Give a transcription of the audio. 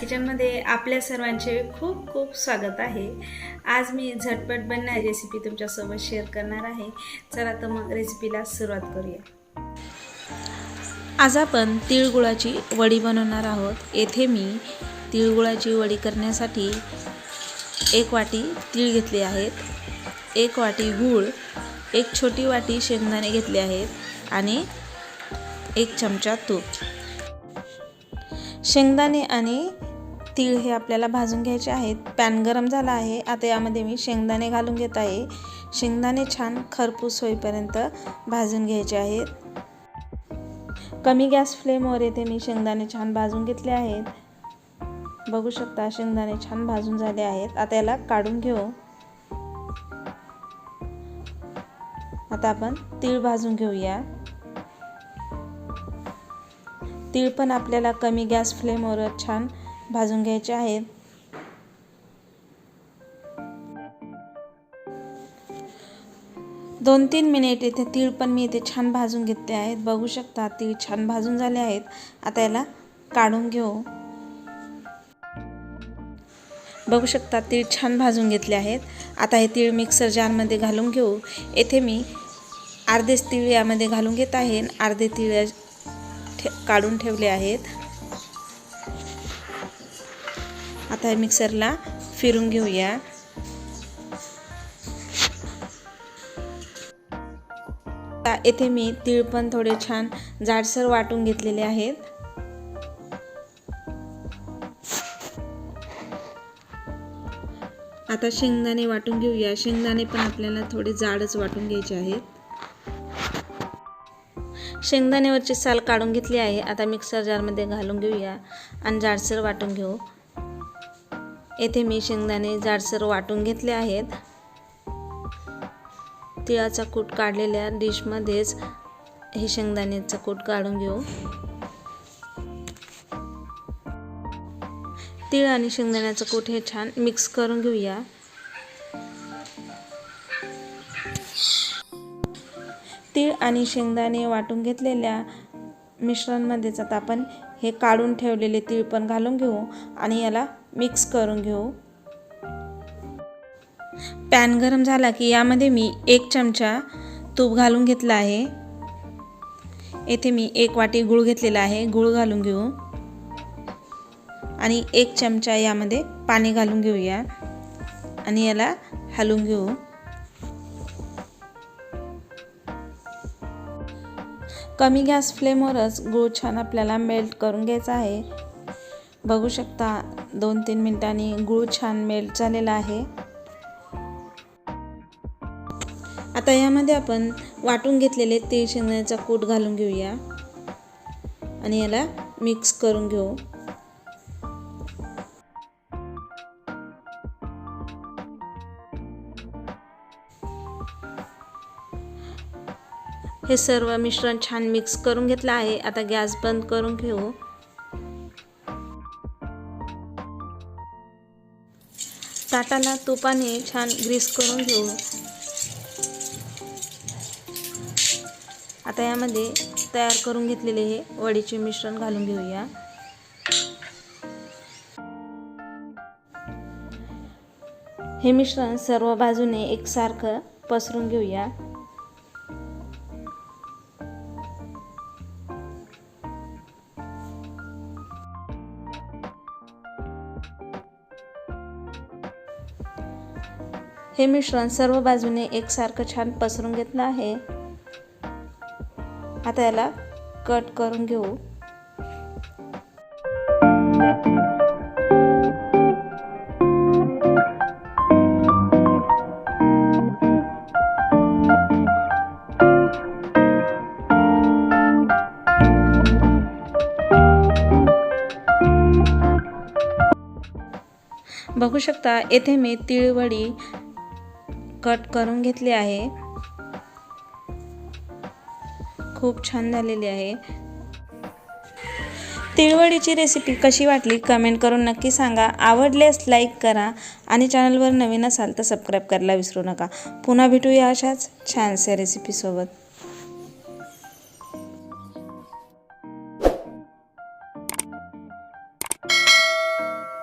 किचनमध्ये आपल्या सर्वांचे खूप खूप स्वागत आहे. आज मी झटपट बनणार रेसिपी तुमच्यासोबत शेअर करणार आहे. चला तर मग रेसिपीला सुरुवात करूया. आज आपण तिळगुळाची वडी बनवणार आहोत. येथे मी तिळगुळाची वडी करण्यासाठी एक वाटी तीळ घेतले आहेत. एक वाटी गूळ एक छोटी वाटी शेंगदाणे घेतले आहेत आणि एक चमचा तूप. शेंगदाणे आणि तीळ हे आपल्याला भाजून घ्यायचे आहेत. पॅन गरम झाला आहे. आता यामध्ये मी शेंगदाणे घालून घेत आहे. शेंगदाणे छान खरपूस होईपर्यंत भाजून घ्यायचे आहेत. कमी गॅस फ्लेमवर येथे मी शेंगदाणे छान भाजून घेतले आहेत. बघू शकता शेंगदाणे छान भाजून झाले आहेत. आता याला काढून घेऊ. आता आपण तीळ भाजून घेऊया. तीळ पण आपल्याला कमी गॅस फ्लेमवर छान भाजून घ्यायचे आहेत दोन तीन मिनिट इथे तीळ पण मी इथे छान भाजून घेतले आहेत. बघू शकता तीळ छान भाजून झाले आहेत. आता याला काढून घेऊ. बघू शकता तीळ छान भाजून घेतले आहेत. आता हे तीळ मिक्सर जारमध्ये घालून घेऊ. येथे मी अर्धेच तीळ यामध्ये घालून घेत आहे अर्धे तीळ ठे काढून ठेवले आहेत. आता हे मिक्सरला फिरून घेऊया. येथे मी तीळ पण थोडे छान जाडसर वाटून घेतलेले आहेत. आता शेंगदाणे वाटून घेऊया. शेंगदाणे पण आपल्याला थोडे जाडच वाटून घ्यायचे आहेत. शेंगदाण्यावरची साल काढून घेतली आहे. आता मिक्सर जारमध्ये घालून घेऊया आणि जाडसर वाटून घेऊ. येथे मी शेंगदाणे जाडसर वाटून घेतले आहेत. तिळाचा कूट काढलेल्या डिशमध्येच हे शेंगदाण्याचा कूट काढून घेऊ. तीळ आणि शेंगदाण्याचं कूट हे छान मिक्स करून घेऊया. तीळ आणि शेंगदाणे वाटून घेतलेल्या मिश्रणमध्येच आता आपण हे काढून ठेवलेले तीळ पण घालून घेऊ आणि याला मिक्स करून घेऊ. पॅन गरम झाला की यामध्ये मी एक चमचा तूप घालून घेतला आहे. येथे मी एक वाटी गूळ घेतलेला आहे गूळ घालून घेऊ. आणि एक चमचा यामध्ये पाणी घालून घेऊया आणि याला हलवून घेऊ. कमी गॅस फ्लेमवरच गूळ छान आपल्याला मेल्ट करून घ्यायचा आहे. बघू शकता दोन तीन मिनिटांनी गूळ छान मेल्ट झालेला आहे. आता यामध्ये आपण वाटून घेतलेले तीळ शेंगण्याचा कूट घालून घेऊया. आणि याला मिक्स करून घेऊ. हे सर्व मिश्रण छान मिक्स करून घेतलं आहे. आता गॅस बंद करून घेऊ. ताटाला तुपाने छान ग्रीस करून घेऊ. आता यामध्ये तयार करून घेतलेले हे वडीचे मिश्रण घालून घेऊया. हे मिश्रण सर्व बाजूने एकसारखं पसरून घेऊया. हे मिश्रण सर्व बाजूने एकसारखं छान पसरून घेतलं आहे. आता याला कट करून घेऊ. बघू शकता येथे मी तिळवडी कट करून घेतली आहे. खूप छान झालेली आहे. तिळवडीची रेसिपी कशी वाटली कमेंट करून नक्की सांगा. आवडल्यास लाईक करा आणि चॅनलवर नवीन असाल तर सबस्क्राईब करायला विसरू नका. पुन्हा भेटूया अशाच छानशा रेसिपीसोबत